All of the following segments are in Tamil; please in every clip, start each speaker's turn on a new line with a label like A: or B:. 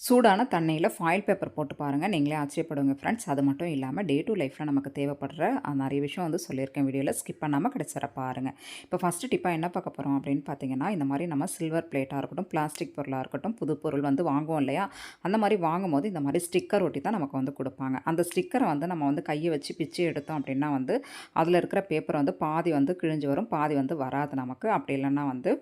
A: சூடான தண்ணியில் ஃபாயில் பேப்பர் போட்டு பாருங்கள் நீங்களே ஆச்சரியப்படுங்க ஃப்ரெண்ட்ஸ் அது மட்டும் இல்லாமல் டே டு லைஃப்பில் நமக்கு தேவைப்படுற நிறைய விஷயம் வந்து சொல்லியிருக்கேன் வீடியோவில் ஸ்கிப் பண்ணாமல் கிடைச்சிட பாருங்கள் இப்போ ஃபஸ்ட்டு டிப்பாக என்ன பார்க்க போகிறோம் அப்படின்னு பார்த்தீங்கன்னா இந்த மாதிரி நம்ம சில்வர் பிளேட்டாக இருக்கட்டும் பிளாஸ்டிக் பொருளாக இருக்கட்டும் புது பொருள் வந்து வாங்குவோம் இல்லையா? அந்த மாதிரி வாங்கும்போது இந்த மாதிரி ஸ்டிக்கர் ஒட்டி தான் நமக்கு வந்து கொடுப்பாங்க. அந்த ஸ்டிக்கரை வந்து நம்ம வந்து கையை வச்சு பிச்சு எடுத்தோம் அப்படின்னா வந்து அதில் இருக்கிற பேப்பர் வந்து பாதி வந்து கிழிஞ்சு வரும் பாதி வந்து வராது நமக்கு. அப்படி இல்லைன்னா வந்து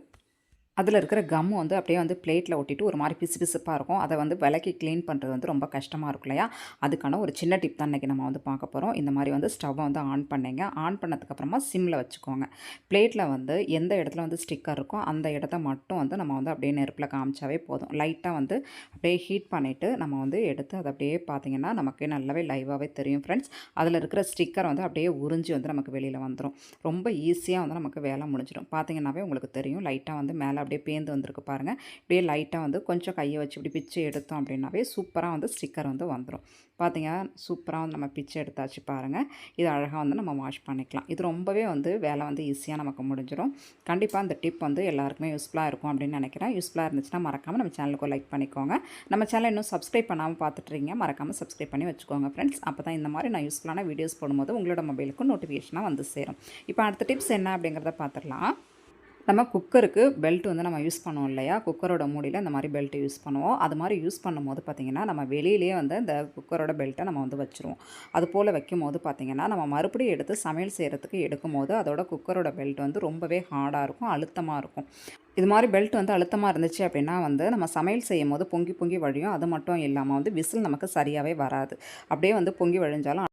A: அதில் இருக்கிற கம் வந்து அப்படியே வந்து பிளேட்டில் ஒட்டிட்டு ஒரு மாதிரி பிசு பிசுப்பாக இருக்கும். அதை வந்து விலக்கி க்ளீன் பண்ணுறது வந்து ரொம்ப கஷ்டமாக இருக்கும் இல்லையா? அதுக்கான ஒரு சின்ன டிப் தான் இன்றைக்கி நம்ம வந்து பார்க்க போகிறோம் இந்த மாதிரி வந்து ஸ்டவ்வை வந்து ஆன் பண்ணிங்க. ஆன் பண்ணதுக்கப்புறமா சிம்மில் வச்சுக்கோங்க. பிளேட்டில் வந்து எந்த இடத்துல வந்து ஸ்டிக்கர் இருக்கோ அந்த இடத்த மட்டும் வந்து நம்ம வந்து அப்படியே நெருப்பில் காமிச்சாவே போதும். லைட்டாக வந்து அப்படியே ஹீட் பண்ணிவிட்டு நம்ம வந்து எடுத்து அதை அப்படியே பார்த்தீங்கன்னா நமக்கு நல்லாவே லைவாகவே தெரியும் ஃப்ரெண்ட்ஸ் அதில் இருக்கிற ஸ்டிக்கர் வந்து அப்படியே உறிஞ்சி வந்து நமக்கு வெளியில் வந்துடும் ரொம்ப ஈஸியாக வந்து நமக்கு வேலை முடிஞ்சிடும். பார்த்தீங்கன்னாவே உங்களுக்கு தெரியும். லைட்டாக வந்து மேலே அப்படியே பேந்து வந்திருக்கு பாருங்கள் இப்படியே லைட்டாக வந்து கொஞ்சம் கையை வச்சு இப்படி பிச்சை எடுத்தோம் அப்படின்னாவே சூப்பராக வந்து ஸ்டிக்கர் வந்து வந்துடும் பார்த்தீங்க சூப்பராக வந்து நம்ம பிச்சை எடுத்தாச்சு பாருங்கள் இது அழகாக வந்து நம்ம வாஷ் பண்ணிக்கலாம். இது ரொம்பவே வந்து வேலை வந்து ஈஸியாக நமக்கு முடிஞ்சிடும் கண்டிப்பாக அந்த டிப் வந்து எல்லாருக்குமே யூஸ்ஃபுல்லாக இருக்கும் அப்படின்னு நினைக்கிறேன். யூஸ்ஃபுல்லாக இருந்துச்சுன்னா மறக்காமல் நம்ம சேனலுக்கு லைக் பண்ணிக்கோங்க. நம்ம சேனல் இன்னும் சப்ஸ்கிரைப் பண்ணாமல் பார்த்துட்ருங்க மறக்காமல் சப்ஸ்கிரைப் பண்ணி வச்சுக்கோங்க ஃப்ரெண்ட்ஸ் அப்போ தான் இந்த மாதிரி நான் யூஸ்ஃபுல்லான வீடியோஸ் போடும்போது உங்களோட மொபைலுக்கு நோட்டிஃபிகேஷனாக வந்து சேரும். இப்போ அடுத்த டிப்ஸ் என்ன அப்படிங்கிறத பார்த்துடலாம் நம்ம குக்கருக்கு பெல்ட் வந்து நம்ம யூஸ் பண்ணுவோம் இல்லையா? குக்கரோட மூடியில் இந்த மாதிரி பெல்ட் யூஸ் பண்ணுவோம். அது மாதிரி யூஸ் பண்ணும்போது பார்த்திங்கன்னா நம்ம வெளியிலேயே வந்து இந்த குக்கரோட பெல்ட்டை நம்ம வந்து வச்சுருவோம். அது போல் வைக்கும் போது பார்த்திங்கன்னா நம்ம மறுபடியும் எடுத்து சமையல் செய்கிறதுக்கு எடுக்கும் போது அதோட குக்கரோட பெல்ட் வந்து ரொம்பவே ஹார்டாக இருக்கும் அழுத்தமாக இருக்கும். இது மாதிரி பெல்ட் வந்து அழுத்தமாக இருந்துச்சு அப்படின்னா வந்து நம்ம சமையல் செய்யும் போது பொங்கி பொங்கி வழியும் அது மட்டும் இல்லாமல் வந்து விசில் நமக்கு சரியாகவே வராது. அப்படியே வந்து பொங்கி வழிஞ்சாலும்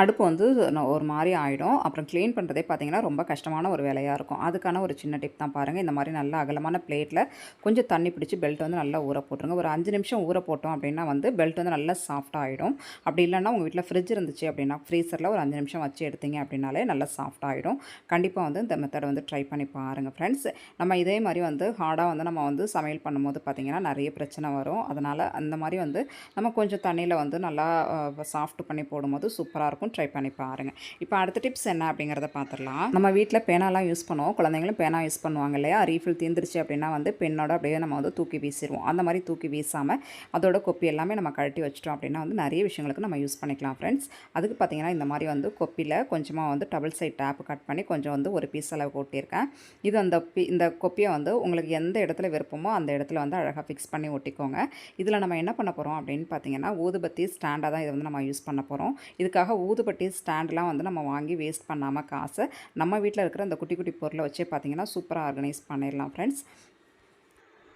A: அடுப்பு வந்து ஒரு மாதிரி ஆகிடும் அப்புறம் க்ளீன் பண்ணுறதே பார்த்தீங்கன்னா ரொம்ப கஷ்டமான ஒரு வேலையாக இருக்கும். அதுக்கான ஒரு சின்ன டிப் தான் பாருங்கள் இந்த மாதிரி நல்ல அகலமான பிளேட்டில் கொஞ்சம் தண்ணி பிடிச்சி பெல்ட் வந்து நல்லா ஊற போட்டுருங்க. ஒரு அஞ்சு நிமிஷம் ஊற போட்டோம் அப்படின்னா வந்து பெல்ட் வந்து நல்லா சாஃப்ட் ஆகிடும் அப்படி இல்லைன்னா உங்கள் வீட்டில் ஃப்ரிட்ஜ் இருந்துச்சு அப்படின்னா ஃப்ரீசரில் ஒரு அஞ்சு நிமிஷம் வச்சு எடுத்தீங்க அப்படின்னாலே நல்லா சாஃப்ட் ஆகிடும் கண்டிப்பாக வந்து இந்த மெத்தடை வந்து ட்ரை பண்ணி பாருங்கள் ஃப்ரெண்ட்ஸ் நம்ம இதே மாதிரி வந்து ஹார்டாக வந்து நம்ம வந்து சமையல் பண்ணும்போது பார்த்திங்கன்னா நிறைய பிரச்சனை வரும். அதனால் அந்த மாதிரி வந்து நம்ம கொஞ்சம் தண்ணியில் வந்து நல்லா சாஃப்ட் பண்ணி போடும்போது சூப்பராக இருக்கும். ட்ரை பண்ணி பாருங்கள் இப்போ அடுத்த டிப்ஸ் என்ன அப்படிங்கிறத பார்த்துடலாம். நம்ம வீட்டில் பேனாலாம் யூஸ் பண்ணுவோம். குழந்தைங்களும் பேனா யூஸ் பண்ணுவாங்க இல்லையா? ரீஃபில் தீர்ந்துருச்சு அப்படின்னா வந்து பெண்ணோட அப்படியே நம்ம வந்து தூக்கி வீசிடுவோம். அந்த மாதிரி தூக்கி வீசாமல் அதோட கொப்பி எல்லாமே நம்ம கழட்டி வச்சிட்டோம் அப்படின்னா வந்து நிறைய விஷயங்களுக்கு நம்ம யூஸ் பண்ணிக்கலாம் ஃப்ரெண்ட்ஸ் அதுக்கு பார்த்தீங்கன்னா இந்த மாதிரி வந்து கொப்பியில் கொஞ்சமாக வந்து டபுள் சைட் டேப் கட் பண்ணி கொஞ்சம் வந்து ஒரு பீஸ் அளவு ஒட்டியிருக்கேன். இது அந்த பி- இந்த கொப்பியை வந்து உங்களுக்கு எந்த இடத்துல விருப்பமோ அந்த இடத்துல வந்து அழகாக ஃபிக்ஸ் பண்ணி ஒட்டிக்கோங்க. இதில் நம்ம என்ன பண்ண போகிறோம் அப்படின்னு பார்த்தீங்கன்னா ஊதுபத்தி ஸ்டாண்டாக தான் இதை வந்து நம்ம யூஸ் பண்ண போகிறோம் இதுக்காக ஊதுபட்டி ஸ்டாண்ட்லாம் வந்து நம்ம வாங்கி வேஸ்ட் பண்ணாமல் காசை நம்ம வீட்டில் இருக்கிற அந்த குட்டி குட்டி பொருளை வச்சே பார்த்தீங்கன்னா சூப்பராக ஆர்கனைஸ் பண்ணிடலாம் ஃப்ரெண்ட்ஸ்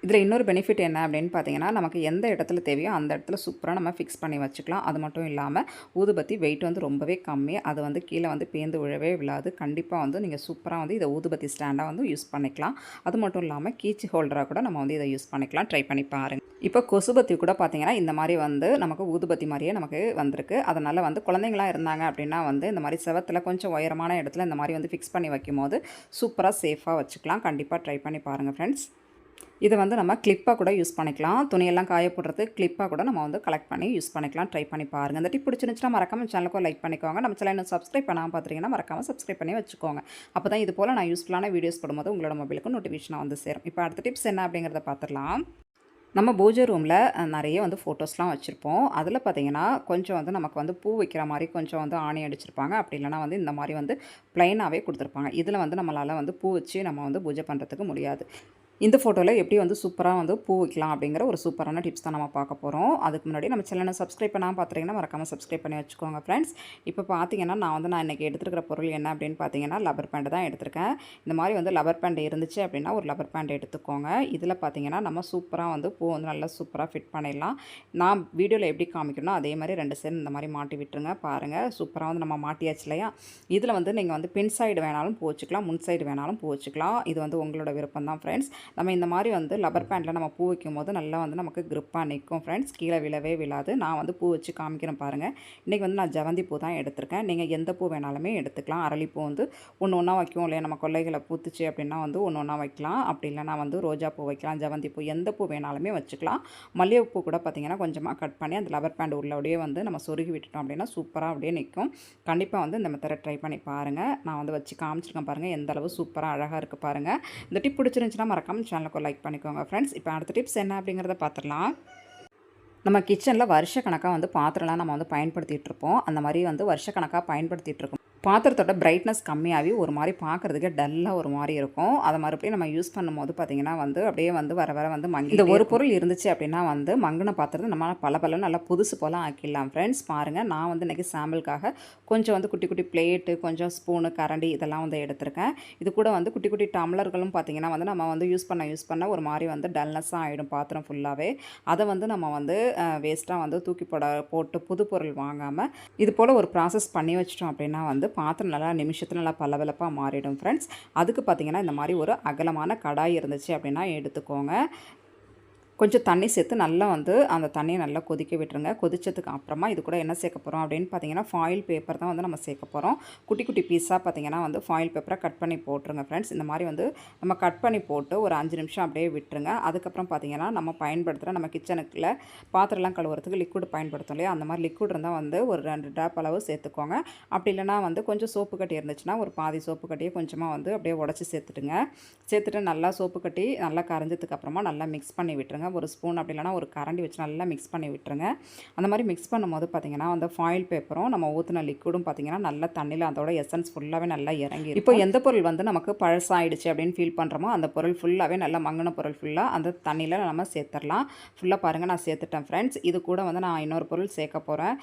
A: இதில் இன்னொரு பெனிஃபிட் என்ன அப்படின்னு பார்த்தீங்கன்னா நமக்கு எந்த இடத்துல தேவையோ அந்த இடத்துல சூப்பராக நம்ம ஃபிக்ஸ் பண்ணி வச்சுக்கலாம். அது மட்டும் இல்லாமல் ஊதுபத்தி வெயிட் வந்து ரொம்பவே கம்மி. அது வந்து கீழே வந்து பேந்து விழவே விழாது. கண்டிப்பாக வந்து நீங்கள் சூப்பராக வந்து இதை ஊதுபத்தி ஸ்டாண்டாக வந்து யூஸ் பண்ணிக்கலாம். அது மட்டும் இல்லாமல் கீச்சு ஹோல்டராக கூட நம்ம வந்து இதை யூஸ் பண்ணிக்கலாம். ட்ரை பண்ணி பாருங்கள் இப்போ கொசுபத்தி கூட பார்த்தீங்கன்னா இந்த மாதிரி வந்து நமக்கு ஊதுபத்தி மாதிரியே நமக்கு வந்திருக்கு. அதனால் வந்து குழந்தைங்களாம் இருந்தாங்க அப்படின்னா வந்து இந்த மாதிரி செவத்தில் கொஞ்சம் உயரமான இடத்துல இந்த மாதிரி வந்து ஃபிக்ஸ் பண்ணி வைக்கும்போது சூப்பராக சேஃபாக வச்சுக்கலாம். கண்டிப்பாக ட்ரை பண்ணி பாருங்கள் ஃப்ரெண்ட்ஸ் இதை வந்து நம்ம கிளிப்பாக கூட யூஸ் பண்ணிக்கலாம். துணியெல்லாம் காய போடுறது கிளிப்பாக கூட நம்ம வந்து கலெக்ட் பண்ணி யூஸ் பண்ணிக்கலாம். ட்ரை பண்ணி பாருங்கள் இந்த டிப் பிடிச்சிருந்துச்சுன்னா மறக்காம சேனலுக்கும் லைக் பண்ணிக்கோங்க. நம்ம சேனல் இன்னும் சப்ஸ்கிரைப் பண்ணாமல் பார்த்துருக்கீங்கன்னா மறக்காம சப்ஸ்கிரைப் பண்ணி வச்சுக்கோங்க. அப்போ தான் இது போல் நான் யூஸ்ஃபுல்லான வீடியோஸ் போடும்போது உங்களோட மொபைலுக்கு நோட்டிஃபிகேஷனாக வந்து சேரும். இப்போ அடுத்த டிப்ஸ் என்ன அப்படிங்கிறத பார்த்துடலாம். நம்ம பூஜை ரூமில் நிறைய வந்து ஃபோட்டோஸ்லாம் வச்சுருப்போம். அதில் பார்த்தீங்கன்னா கொஞ்சம் வந்து நமக்கு வந்து பூ வைக்கிற மாதிரி கொஞ்சம் வந்து ஆணி அடிச்சிருப்பாங்க. அப்படி இல்லைனா வந்து இந்த மாதிரி வந்து ப்ளைனாகவே கொடுத்துருப்பாங்க. இதில் வந்து நம்மளால் வந்து பூ வச்சு நம்ம வந்து பூஜை பண்ணுறதுக்கு முடியாது. இந்த ஃபோட்டோவில் எப்படி வந்து சூப்பராக வந்து பூ வைக்கலாம் அப்படிங்கிற ஒரு சூப்பரான டிப்ஸ் தான் நம்ம பார்க்க போகிறோம் அதுக்கு முன்னாடி நம்ம சேனலை சப்ஸ்கிரைப் பண்ணாமல் பார்த்துட்டிங்கன்னா மறக்காமல் சப்ஸ்கிரைப் பண்ணி வச்சுக்கோங்க ஃப்ரெண்ட்ஸ் இப்போ பார்த்தீங்கன்னா நான் வந்து நான் இன்றைக்கி எடுத்துருக்கிற பொருள் என்ன அப்படின்னு பார்த்தீங்கன்னா லப்பர் பேண்ட் தான் எடுத்திருக்கேன். இந்த மாதிரி வந்து லப்பர் பேண்ட் இருந்துச்சு அப்படின்னா ஒரு லப்பர் பேண்ட் எடுத்துக்கோங்க. இதில் பார்த்தீங்கன்னா நம்ம சூப்பராக வந்து பூ வந்து நல்லா சூப்பராக ஃபிட் பண்ணிடலாம். நான் வீடியோவில் எப்படி காமிக்கணும் அதே மாதிரி ரெண்டு சைடு இந்த மாதிரி மாட்டி விட்டுருங்க. பாருங்கள் சூப்பராக வந்து நம்ம மாட்டியாச்சு இல்லையா? இதில் வந்து நீங்கள் வந்து பின் சைடு வேணாலும் பூ வச்சுக்கலாம் முன் சைடு வேணாலும் பூ வச்சுக்கலாம். இது வந்து உங்களோட விருப்பம் தான் ஃப்ரெண்ட்ஸ் நம்ம இந்த மாதிரி வந்து லப்பர் பேண்டில் நம்ம பூ வைக்கும் போது நல்லா வந்து நமக்கு க்ரிப்பாக நிற்கும் ஃப்ரெண்ட்ஸ் கீழே விழவே விழாது. நான் வந்து பூ வச்சு காமிக்கிறேன் பாருங்கள் இன்றைக்கி வந்து நான் ஜவந்தி பூ தான் எடுத்திருக்கேன். நீங்கள் எந்த பூ வேணாலுமே எடுத்துக்கலாம். அரளிப்பூ வந்து ஒன்று ஒன்றா வைக்கும் இல்லையா? நம்ம கொல்லைகளை பூத்துச்சு அப்படின்னா வந்து ஒன்று ஒன்றா வைக்கலாம். அப்படி இல்லைனா வந்து ரோஜா பூ வைக்கலாம். ஜவந்தி பூ எந்த பூ வேணாலுமே வச்சுக்கலாம். மல்லிகைப்பூ கூட பார்த்திங்கன்னா கொஞ்சமாக கட் பண்ணி அந்த லப்பர் பேண்ட் உள்ளபடியே வந்து நம்ம சொருகி விட்டுட்டோம் அப்படின்னா சூப்பராக அப்படியே நிற்கும் கண்டிப்பாக வந்து இந்த மெத்தடை ட்ரை பண்ணி பாருங்கள் நான் வந்து வச்சு காமிச்சிருக்கேன் பாருங்கள் எந்த அளவு சூப்பராக அழகாக இருக்குது பாருங்கள் இந்த டிப் பிடிச்சிருந்துச்சுன்னா மறக்காம சேனலுக்கு லைக் பண்ணிக்கோங்க ஃப்ரெண்ட்ஸ் இப்போ அடுத்த டிப்ஸ் என்ன அப்படிங்கிறத பார்த்துடலாம் நம்ம கிச்சனில் வருஷக்கணக்காக வந்து பாத்திரம்லாம் நம்ம வந்து பயன்படுத்திகிட்டு இருப்போம். அந்த மாதிரி வந்து வருஷக்கணக்காக பயன்படுத்திகிட்டு இருக்கோம். பாத்திரத்தோட பிரைட்னஸ் கம்மியாகி ஒரு மாதிரி பார்க்குறதுக்கு டல்லாக ஒரு மாதிரி இருக்கும். அதை மறுபடியும் நம்ம யூஸ் பண்ணும்போது பார்த்திங்கன்னா வந்து அப்படியே வந்து வர வர வந்து மங்கி இந்த ஒரு பொருள் இருந்துச்சு அப்படின்னா வந்து மங்கின பாத்திரத்தை நம்ம பல பல நல்லா புதுசு போல் ஆக்கிடலாம். ஃப்ரெண்ட்ஸ் பாருங்கள் நான் வந்து இன்றைக்கி சாம்பிளுக்காக கொஞ்சம் வந்து குட்டி குட்டி பிளேட்டு கொஞ்சம் ஸ்பூனு கரண்டி இதெல்லாம் வந்து எடுத்திருக்கேன். இது கூட வந்து குட்டி குட்டி டம்ளர்களும் பார்த்திங்கன்னா வந்து நம்ம வந்து யூஸ் பண்ண யூஸ் பண்ண ஒரு மாதிரி வந்து டல்னஸ்ஸாக ஆகிடும் பாத்திரம் ஃபுல்லாகவே அதை வந்து நம்ம வந்து வேஸ்ட்டாக வந்து தூக்கி போட போட்டு புது பொருள் வாங்காமல் இது போல் ஒரு ப்ராசஸ் பண்ணி வச்சிட்டோம் அப்படின்னா வந்து பாத்திரம் நல்லா நிமிஷத்தில் நல்லா பளபளப்பாக மாறிடும் ஃப்ரெண்ட்ஸ் அதுக்கு பார்த்திங்கன்னா இந்த மாதிரி ஒரு அகலமான கடாய் இருந்துச்சு அப்படின்னா எடுத்துக்கோங்க. கொஞ்சம் தண்ணி சேர்த்து நல்லா வந்து அந்த தண்ணியை நல்லா கொதிக்க விட்டுருங்க. கொதிச்சதுக்கு அப்புறமா இது கூட என்ன சேர்க்க போகிறோம் அப்படின்னு பார்த்தீங்கன்னா ஃபாயில் பேப்பர் தான் வந்து நம்ம சேர்க்க போகிறோம் குட்டி குட்டி பீஸாக பார்த்தீங்கன்னா வந்து ஃபாயில் பேப்பரை கட் பண்ணி போட்டுருங்க ஃப்ரெண்ட்ஸ் இந்த மாதிரி வந்து நம்ம கட் பண்ணி போட்டு ஒரு அஞ்சு நிமிஷம் அப்படியே விட்டுருங்க. அதுக்கப்புறம் பார்த்தீங்கன்னா நம்ம பயன்படுத்துகிற நம்ம கிச்சனுக்குள்ள பாத்திரம்லாம் கழுவுறதுக்கு லிக்விட் பயன்படுத்தும் இல்லையா? அந்த மாதிரி லிக்விட் இருந்தால் வந்து ஒரு ரெண்டு ட்ராப் அளவு சேர்த்துக்கோங்க. அப்படி இல்லைனா வந்து கொஞ்சம் சோப்பு கட்டி இருந்துச்சுன்னா ஒரு பாதி சோப்பு கட்டியை கொஞ்சமாக வந்து அப்படியே உடச்சி சேர்த்துட்டுங்க. சேர்த்துட்டு நல்லா சோப்பு கட்டி நல்லா கரைஞ்சதுக்கு அப்புறமா நல்லா மிக்ஸ் பண்ணி விட்டுருங்க. ஒரு ஸ்பூன் அப்படி இல்லைனா ஒரு கரண்டி வச்சு நல்லா மிக்ஸ் பண்ணி விட்டுருங்க. அந்த மாதிரி மிக்ஸ் பண்ணும்போது பார்த்திங்கன்னா அந்த ஃபாயில் பேப்பரும் நம்ம ஊற்றின லிக்விடும் பார்த்திங்கன்னா நல்லா தண்ணியில் அதோட எசன்ஸ் ஃபுல்லாகவே நல்லா இறங்கி இப்போ எந்த பொருள் வந்து நமக்கு பழசாயிடுச்சு அப்படின்னு ஃபீல் பண்ணுறோமோ அந்த பொருள் ஃபுல்லாகவே நல்லா மங்கின பொருள் ஃபுல்லாக அந்த தண்ணியில் நம்ம சேர்த்துடலாம். ஃபுல்லாக பாருங்கள் நான் சேர்த்துட்டேன் ஃப்ரெண்ட்ஸ் இது கூட வந்து நான் இன்னொரு பொருள் சேர்க்க போகிறேன்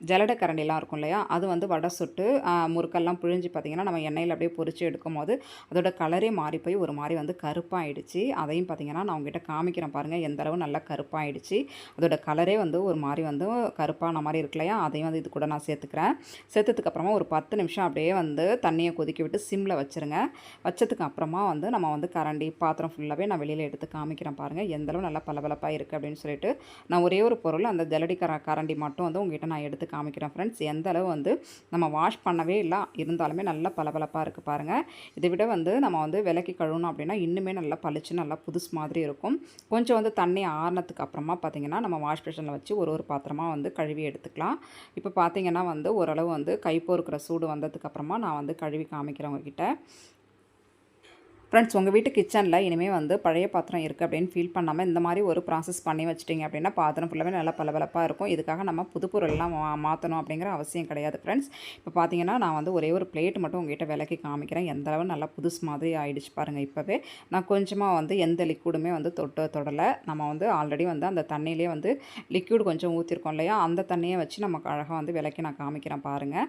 A: ஜலட கரண்டிலாம் இருக்கும் இல்லையா? அது வந்து வடை சுட்டு முறுக்கெல்லாம் பிழிஞ்சு பார்த்திங்கன்னா நம்ம எண்ணெயில் அப்படியே பொறிச்சு எடுக்கும் போது அதோட கலரே மாறி போய் ஒரு மாதிரி வந்து கருப்பாயிடுச்சு. அதையும் பார்த்திங்கன்னா நான் உங்ககிட்ட காமிக்கிறேன் பாருங்கள் எந்த அளவு நல்லா கருப்பாயிடுச்சு. அதோட கலரே வந்து ஒரு மாதிரி வந்து கருப்பான மாதிரி இருக்கு இல்லையா? அதையும் வந்து இது கூட நான் சேர்த்துக்கிறேன். சேர்த்ததுக்கப்புறமா ஒரு பத்து நிமிஷம் அப்படியே வந்து தண்ணியை கொதிக்க விட்டு சிம்மில் வச்சுருங்க. வச்சதுக்கு அப்புறமா வந்து நம்ம வந்து கரண்டி பாத்திரம் ஃபுல்லாகவே நான் வெளியில் எடுத்து காமிக்கிறேன் பாருங்கள் எந்தளவு நல்லா பளபளப்பாக இருக்குது அப்படின்னு சொல்லிட்டு. நான் ஒரே ஒரு பொருள் அந்த ஜலடி கர கரண்டி மட்டும் வந்து உங்ககிட்ட நான் எடுத்து காமிக்கிறேன் ஃப்ரெண்ட்ஸ் எந்த அளவு வந்து நம்ம வாஷ் பண்ணவே இல்லை இருந்தாலுமே நல்லா பளபளப்பாக இருக்குது பாருங்கள் இதை விட வந்து நம்ம வந்து விலக்கி கழுவணும் அப்படின்னா இன்னுமே நல்லா பளிச்சு நல்லா புதுசு மாதிரி இருக்கும். கொஞ்சம் வந்து தண்ணி ஆறுனதுக்கு அப்புறமா பார்த்திங்கன்னா நம்ம வாஷ் பேஷனில் வச்சு ஒரு ஒரு பாத்திரமாக வந்து கழுவி எடுத்துக்கலாம். இப்போ பார்த்திங்கன்னா வந்து ஓரளவு வந்து கை பொறுக்கிற சூடு வந்ததுக்கப்புறமா நான் வந்து கழுவி காமிக்கிறவங்க உங்ககிட்ட. ஃப்ரெண்ட்ஸ் உங்கள் வீட்டு கிச்சனில் இனிமேல் வந்து பழைய பாத்திரம் இருக்குது அப்படின்னு ஃபீல் பண்ணாமல் இந்த மாதிரி ஒரு ப்ராசஸ் பண்ணி வச்சிட்டிங்க அப்படின்னா பாத்திரம் ஃபுல்லாகவே நல்லா பளபளப்பாக இருக்கும். இதுக்காக நம்ம புது பொருள்லாம் மா மாற்றணும் அப்படிங்கிற அவசியம் கிடையாது ஃப்ரெண்ட்ஸ் இப்போ பார்த்தீங்கன்னா நான் வந்து ஒரே ஒரு பிளேட் மட்டும் உங்ககிட்ட விலைக்கு காமிக்கிறேன். எந்த அளவு நல்லா புதுசு மாதிரி ஆகிடுச்சு பாருங்கள் இப்போவே. நான் கொஞ்சமாக வந்து எந்த லிக்விடுமே வந்து தொட்டு தொடலை. நம்ம வந்து ஆல்ரெடி வந்து அந்த தண்ணியிலே வந்து லிக்விட் கொஞ்சம் ஊற்றிருக்கோம் இல்லையா? அந்த தண்ணியை வச்சு நமக்கு அழகாக வந்து விலைக்கு நான் காமிக்கிறேன் பாருங்கள்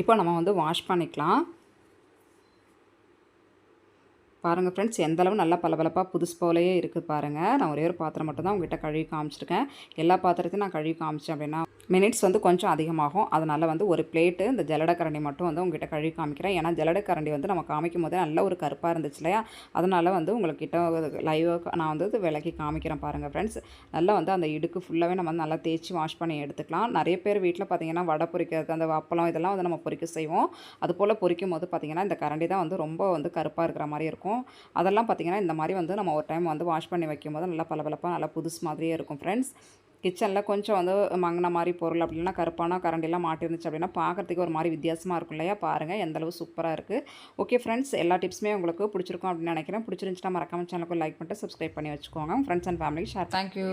A: இப்போ நம்ம வந்து வாஷ் பண்ணிக்கலாம். பாருங்கள் ஃப்ரெண்ட்ஸ் எந்தளவு நல்லா பளபளப்பாக புதுசு போலேயே இருக்குது பாருங்கள் நான் ஒரே ஒரு பாத்திரம் மட்டும் தான் உங்கள்கிட்ட கழுவி காமிச்சிருக்கேன். எல்லா பாத்திரத்தையும் நான் கழுவி காமிச்சேன் அப்படின்னா மினிட்ஸ் வந்து கொஞ்சம் அதிகமாகும். அதனால் வந்து ஒரு பிளேட்டு இந்த ஜலடக்கரண்டி மட்டும் வந்து உங்ககிட்ட கழுவி காமிக்கிறேன். ஏன்னா ஜலடக்கரண்டி வந்து நம்ம காமிக்கும் போதே நல்ல ஒரு கருப்பாக இருந்துச்சு இல்லையா? அதனால் வந்து உங்கள்கிட்ட லைவாக நான் வந்து விளக்கி காமிக்கிறேன் பாருங்கள் ஃப்ரெண்ட்ஸ் நல்லா வந்து அந்த இடுக்கு ஃபுல்லாகவே நம்ம வந்து நல்லா தேய்ச்சி வாஷ் பண்ணி எடுத்துக்கலாம். நிறைய பேர் வீட்டில் பார்த்திங்கன்னா வடை பொரிக்கிறது அந்த அப்பளம் இதெல்லாம் வந்து நம்ம பொரிக்க செய்வோம். அது போல் பொரிக்கும் போது பார்த்திங்கன்னா இந்த கரண்டி தான் வந்து ரொம்ப வந்து கருப்பாக இருக்கிற மாதிரி இருக்கும். அதெல்லாம் பார்த்திங்கன்னா இந்த மாதிரி வந்து நம்ம ஒரு டைம் வந்து வாஷ் பண்ணி வைக்கும்போது நல்லா பளபளப்பாக நல்லா புதுசு மாதிரியே இருக்கும் ஃப்ரெண்ட்ஸ் கிச்சனில் கொஞ்சம் வந்து மங்கின மாதிரி பொருள் அப்படின்னா கருப்பான கரண்டிலாம் மாட்டிருந்துச்சு அப்படின்னா பார்க்குறதுக்கு ஒரு மாதிரி வித்தியாசமாக இருக்கும் இல்லையா? பாருங்கள் எந்தளவு சூப்பராக இருக்குது ஓகே ஃப்ரெண்ட்ஸ் எல்லா டிப்ஸுமே உங்களுக்கு பிடிச்சிருக்கும் அப்படின்னு நினைக்கிறேன். பிடிச்சிருந்துச்சுன்னா மறக்காம சேனலுக்கு லைக் பண்ணிட்டு சப்ஸ்கிரைப் பண்ணி வச்சுக்கோங்க. Friends and family share
B: thank you